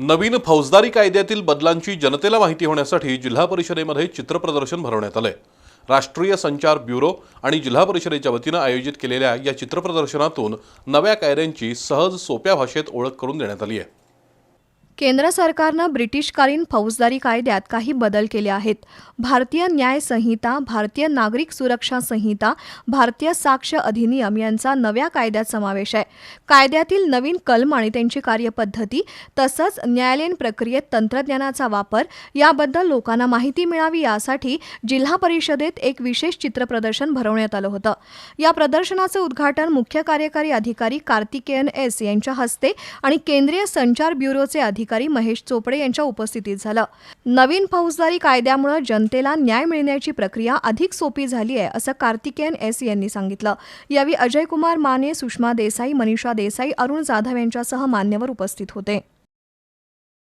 नवीन फौजदारी कायद्यातील बदलांची जनतेला माहिती होण्यासाठी जिल्हा परिषदेमध्ये चित्रप्रदर्शन भरवण्यात आलंय. राष्ट्रीय संचार ब्युरो आणि जिल्हा परिषदेच्या वतीनं आयोजित केलेल्या या चित्रप्रदर्शनातून नव्या कायद्यांची सहज सोप्या भाषेत ओळख करून देण्यात आली आहे. केंद्र सरकारनं ब्रिटिशकालीन फौजदारी कायद्यात काही बदल केले आहेत. भारतीय न्याय संहिता भारतीय नागरिक सुरक्षा संहिता भारतीय साक्ष अधिनियम यांचा नव्या कायद्यात समावेश आहे. कायद्यातील नवीन कलम आणि त्यांची कार्यपद्धती तसंच न्यायालयीन प्रक्रियेत तंत्रज्ञानाचा वापर याबद्दल लोकांना माहिती मिळावी यासाठी जिल्हा परिषदेत एक विशेष चित्रप्रदर्शन भरवण्यात आलं होतं. या प्रदर्शनाचं उद्घाटन मुख्य कार्यकारी अधिकारी कार्तिकेयन एस यांच्या हस्ते आणि केंद्रीय संचार ब्युरोचे अधिकारी महेश चोपडे यांच्या उपस्थितीत झालं. नवीन फौजदारी कायद्यामुळे जनतेला न्याय मिळण्याची प्रक्रिया अधिक सोपी झाली आहे असं कार्तिकेयन एस यांनी सांगितलं. यावेळी अजय कुमार माने सुषमा देसाई मनीषा देसाई अरुण जाधव यांच्यासह मान्यवर उपस्थित होते.